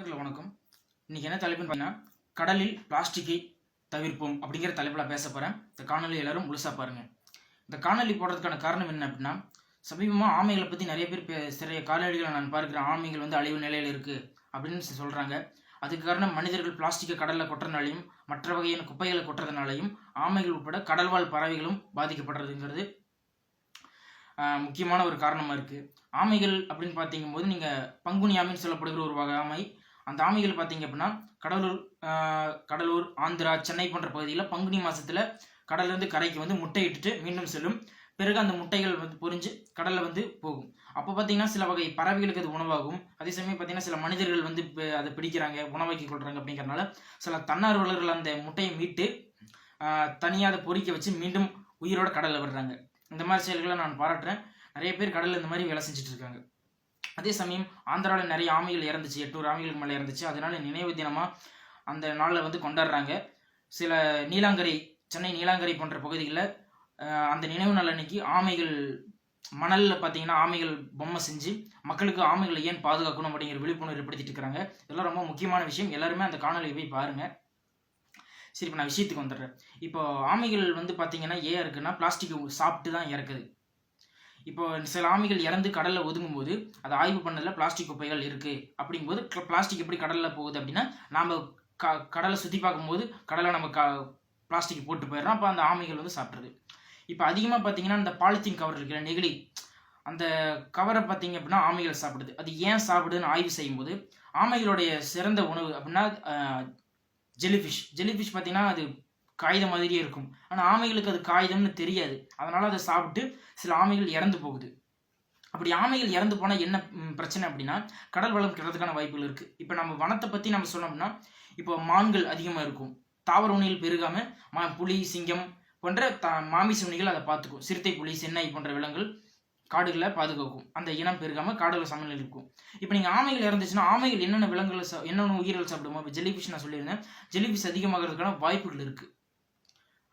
நண்பர்களே, வணக்கம். இன்னைக்கு என்ன தலைப்புன்னு பார்த்தீங்கன்னா கடலில் பிளாஸ்டிக்கை தவிர்ப்போம் அப்படிங்கிற தலைப்பில் பேச போகிறேன் இந்த காணொலி எல்லாரும் முழுசாக பாருங்கள் இந்த காணொலி போடுறதுக்கான காரணம் என்ன அப்படின்னா சமீபமாக ஆமைகளை பற்றி நிறைய பேர் பே- சிறைய காலடிகளை நான் பார்க்குறேன். ஆமைகள் வந்து அழிவு நிலையில் இருக்குது அப்படின்னு சொல்கிறாங்க அதுக்கு காரணம் மனிதர்கள் பிளாஸ்டிக்கை கடலில் கொட்டுறதுனாலையும் மற்ற வகையான குப்பைகளை கொட்டுறதுனாலையும் ஆமைகள் உட்பட கடல்வாழ் பறவைகளும் பாதிக்கப்படுறதுங்கிறது முக்கியமான ஒரு காரணமாக இருக்குது ஆமைகள் அப்படின்னு பார்த்தீங்கும்போது நீங்கள் பங்குனி ஆமைன்னு சொல்லப்படுகிற ஒரு வகை ஆமை அந்த ஆமைகள் பார்த்தீங்க அப்படின்னா கடலூர் கடலூர் ஆந்திரா சென்னை போன்ற பகுதியில் பங்குனி மாதத்தில் கடல்லேருந்து கரைக்கு வந்து முட்டையிட்டுட்டு மீண்டும் செல்லும். பிறகு அந்த முட்டைகள் வந்து பொறிஞ்சு கடலில் வந்து போகும். அப்போ பார்த்தீங்கன்னா சில வகை பறவைகளுக்கு அது உணவாகும். அதே சமயம் பார்த்தீங்கன்னா சில மனிதர்கள் வந்து அதை பிடிக்கிறாங்க உணவாக்கி கொள்றாங்க அப்படிங்கிறனால சில தன்னார்வலர்கள் அந்த முட்டையை மீட்டு தனியாக அதை பொறிக்க வச்சு மீண்டும் உயிரோட கடலில் விடுறாங்க. இந்த மாதிரி செயல்களை நான் பாராட்டுறேன். நிறைய பேர் கடலில் இந்த மாதிரி வேலை செஞ்சுட்டு இருக்காங்க. அதே சமயம் ஆந்திராவில் நிறைய ஆமைகள் இறந்துச்சு எட்நூறு ஆமைகளுக்கு மேலே இறந்துச்சு. அதனால நினைவு தினமாக அந்த நாளில் வந்து கொண்டாடுறாங்க. சில நீலாங்கரை சென்னை நீலாங்கரை போன்ற பகுதிகளில் அந்த நினைவு நாள் அன்னைக்கு ஆமைகள் மணலில் பார்த்தீங்கன்னா ஆமைகள் பொம்மை செஞ்சு மக்களுக்கு ஆமைகளை ஏன் பாதுகாக்கணும் அப்படிங்கிற விழிப்புணர்வு ஏற்படுத்திட்டு இருக்காங்க. இதெல்லாம் ரொம்ப முக்கியமான விஷயம். எல்லாருமே அந்த காணொலியை போய் பாருங்க. சரி இப்போ நான் விஷயத்துக்கு வந்துடுறேன். இப்போ ஆமைகள் வந்து பார்த்தீங்கன்னா ஏன் இருக்குன்னா பிளாஸ்டிக் சாப்பிட்டு தான் இறக்குது. இப்போ சில ஆமைகள் இறந்து கடல்ல ஒதுங்கும் போது அதை ஆய்வு பண்ணதுல பிளாஸ்டிக் குப்பைகள் இருக்கு. அப்படிங்கும்போது பிளாஸ்டிக் எப்படி கடல்ல போகுது அப்படின்னா நாம க கடலை சுற்றி பார்க்கும்போது கடலை நம்ம க பிளாஸ்டிக் போட்டு போயிடுறோம். அப்போ அந்த ஆமைகள் வந்து சாப்பிட்றது. இப்போ அதிகமாக பார்த்தீங்கன்னா இந்த பாலித்தீன் கவர் இருக்கிற நெகிழி. அந்த கவரை பார்த்தீங்க அப்படின்னா ஆமைகள் சாப்பிடுது. அது ஏன் சாப்பிடுதுன்னு ஆய்வு செய்யும்போது ஆமைகளுடைய சிறந்த உணவு அப்படின்னா ஜெலிஃபிஷ் ஜெலிஃபிஷ் பார்த்தீங்கன்னா அது காகிதம் மாதிரியே இருக்கும். ஆனால் ஆமைகளுக்கு அது காகிதம்னு தெரியாது. அதனால் அதை சாப்பிட்டு சில ஆமைகள் இறந்து போகுது. அப்படி ஆமைகள் இறந்து போனால் என்ன பிரச்சனை அப்படின்னா கடல் வளம் கிடறதுக்கான வாய்ப்புகள் இருக்குது இப்போ நம்ம வனத்தை பற்றி நம்ம சொன்னோம்னா இப்போ மான்கள் அதிகமாக இருக்கும். தாவர உணிகள் பெருகாமல் மா புலி சிங்கம் போன்ற த மாமிச உணிகள் அதை பார்த்துக்கும். சிறுத்தை புலி சென்னை போன்ற விலங்குகள் காடுகளை பாதுகாக்கும். அந்த இனம் பெருகாமல் காடுகள் சமநிலையில் இருக்கும். இப்போ நீங்கள் ஆமைகள் இறந்துச்சுன்னா ஆமைகள் என்னென்ன விலங்குகளை சா- என்னென்ன உயிர்கள் சாப்பிடுமோ இப்போ ஜெலிஃபிஷ் நான் சொல்லியிருந்தேன். ஜெலிஃபிஷ் அதிகமாகிறதுக்கான வாய்ப்புகள் இருக்குது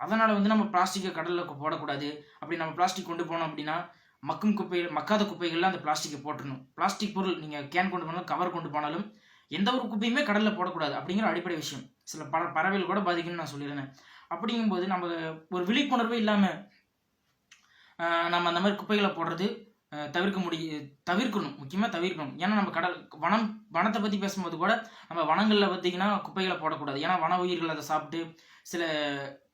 அதனால் வந்து நம்ம பிளாஸ்டிக்கை கடலில் போடக்கூடாது. அப்படி நம்ம பிளாஸ்டிக் கொண்டு போனோம் அப்படின்னா மக்கும் குப்பைகள் மக்காத குப்பைகள்லாம் அந்த பிளாஸ்டிக்கை போட்டுடணும். பிளாஸ்டிக் பொருள் நீங்கள் கேன் கொண்டு போனாலும் கவர் கொண்டு போனாலும் எந்த ஒரு குப்பையுமே கடலில் போடக்கூடாது அப்படிங்கிற அடிப்படை விஷயம். சில பற பறவைகள் கூட பாதிக்கும்னு நான் சொல்லியிருந்தேன் அப்படிங்கும்போது நம்ம ஒரு விழிப்புணர்வே இல்லாமல் நம்ம அந்த மாதிரி குப்பைகளை போடுறது தவிர்க்க முடிய தவிர்க்கணும். முக்கியமாக தவிர்க்கணும். ஏன்னா நம்ம கடல் வனம் வனத்தை பற்றி பேசும்போது கூட நம்ம வனங்களில் பார்த்தீங்கன்னா குப்பைகளை போடக்கூடாது. ஏன்னா வன உயிர்கள் அதை சாப்பிட்டு சில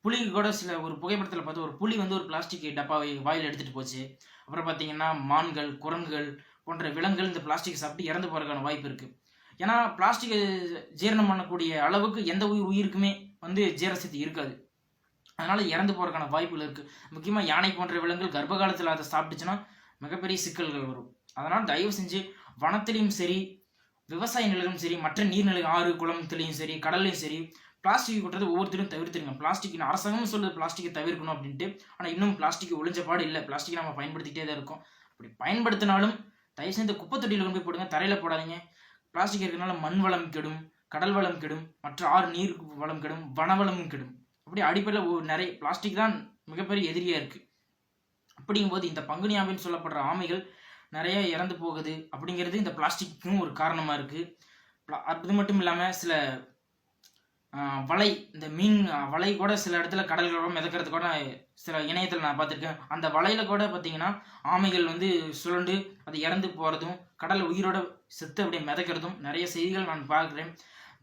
புலி கூட சில ஒரு புகைப்படத்தில் பார்த்து ஒரு புலி வந்து ஒரு பிளாஸ்டிக் டப்பாவை வாயில் எடுத்துகிட்டு போச்சு. அப்புறம் பார்த்தீங்கன்னா மான்கள் குரங்குகள் போன்ற விலங்குகள் இந்த பிளாஸ்டிக் சாப்பிட்டு இறந்து போகிறதுக்கான வாய்ப்பு இருக்குது ஏன்னா பிளாஸ்டிக் ஜீரணம் பண்ணக்கூடிய அளவுக்கு எந்த உயிர் உயிருக்குமே வந்து ஜீரசக்தி இருக்காது. அதனால் இறந்து போகிறதுக்கான வாய்ப்புகள் இருக்குது முக்கியமாக யானை போன்ற விலங்குகள் கர்ப்ப காலத்தில் அதை சாப்பிட்டுச்சுன்னா மிகப்பெரிய சிக்கல்கள் வரும். அதனால் தயவு செஞ்சு வனத்திலையும் சரி விவசாய நிலையிலும் சரி மற்ற நீர்நிலை ஆறு குளத்துலையும் சரி கடல்லையும் சரி பிளாஸ்டிக் கொட்டுறது ஒவ்வொருத்தரும் தவிர்த்துருங்க பிளாஸ்டிக் அரசாங்கமும் சொல்லுது பிளாஸ்டிக்கை தவிர்க்கணும் அப்படின்ட்டு ஆனால் இன்னும் பிளாஸ்டிக் ஒழிஞ்ச பாடு இல்லை. பிளாஸ்டிக் நம்ம பயன்படுத்திக்கிட்டே தான் இருக்கோம். அப்படி பயன்படுத்தினாலும் தயவு செஞ்சு குப்பை தொட்டியில் கொண்டு போய் போடுங்க. தரையில் போடாதீங்க. பிளாஸ்டிக் இருக்கிறதுனால மண் வளம் கெடும் கடல் வளம் கெடும் மற்ற ஆறு நீர் வளம் கெடும் வனவளமும் கெடும். அப்படி அடிப்படையில் நிறைய பிளாஸ்டிக் தான் மிகப்பெரிய எதிரியாக இருக்குது அப்படிங்கும்போது இந்த பங்குனி ஆமைன்னு சொல்லப்படுற ஆமைகள் நிறைய இறந்து போகுது அப்படிங்கிறது இந்த பிளாஸ்டிக்கும் ஒரு காரணமாக இருக்குது அது மட்டும் இல்லாமல் சில வலை இந்த மீன் வலை கூட சில இடத்துல கடல்களோட மிதக்கிறது கூட சில இணையத்தில் நான் பார்த்துருக்கேன். அந்த வலையில் கூட பார்த்தீங்கன்னா ஆமைகள் வந்து சுழண்டு அது இறந்து போகிறதும் கடல் உயிரோட செத்து அப்படியே மிதக்கிறதும் நிறைய செய்திகள் நான் பார்க்குறேன்.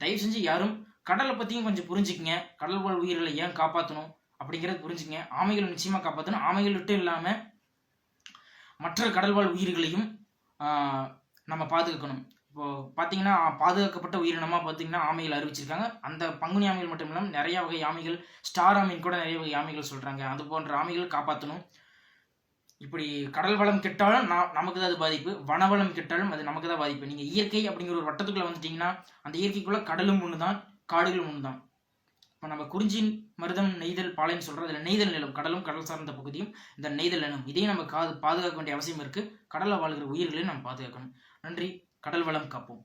தயவு செஞ்சு யாரும் கடலை பற்றியும் கொஞ்சம் புரிஞ்சுக்கங்க. கடல் வாழ் உயிர்களை ஏன் காப்பாற்றணும் அப்படிங்கிறத புரிஞ்சுக்கங்க ஆமைகள் நிச்சயமாக காப்பாற்றணும் ஆமைகள் மட்டும் இல்லாமல் மற்ற கடல்வாழ் உயிர்களையும் நம்ம பாதுகாக்கணும். இப்போ பார்த்தீங்கன்னா பாதுகாக்கப்பட்ட உயிரினமாக பார்த்தீங்கன்னா ஆமைகள் அறிவிச்சிருக்காங்க. அந்த பங்குனி ஆமைகள் மட்டும் இல்லாமல் நிறைய வகை ஆமைகள் ஸ்டார் ஆமைன்னு கூட நிறைய வகை ஆமைகள் சொல்கிறாங்க அது போன்ற ஆமைகள் காப்பாற்றணும் இப்படி கடல் வளம் கெட்டாலும் நான் நமக்கு தான் அது பாதிப்பு. வனவளம் கெட்டாலும் அது நமக்கு தான் பாதிப்பு. நீங்கள் இயற்கை அப்படிங்கிற ஒரு வட்டத்துக்குள்ளே வந்துட்டீங்கன்னா அந்த இயற்கைக்குள்ளே கடலும் ஒன்று தான் காடுகளும் ஒன்று தான் இப்போ நம்ம குறிஞ்சி மருதம் நெய்தல் பாலைன்னு சொல்கிறோம் அதில் நெய்தல் நிலம் கடலும் கடல் சார்ந்த பகுதியும் இந்த நெய்தல் நிலம். இதையும் நம்ம காது பாதுகாக்க வேண்டிய அவசியம் இருக்குது கடலில் வாழ்கிற உயிர்களையும் நம்ம பாதுகாக்கணும். நன்றி. கடல் வளம் காப்போம்.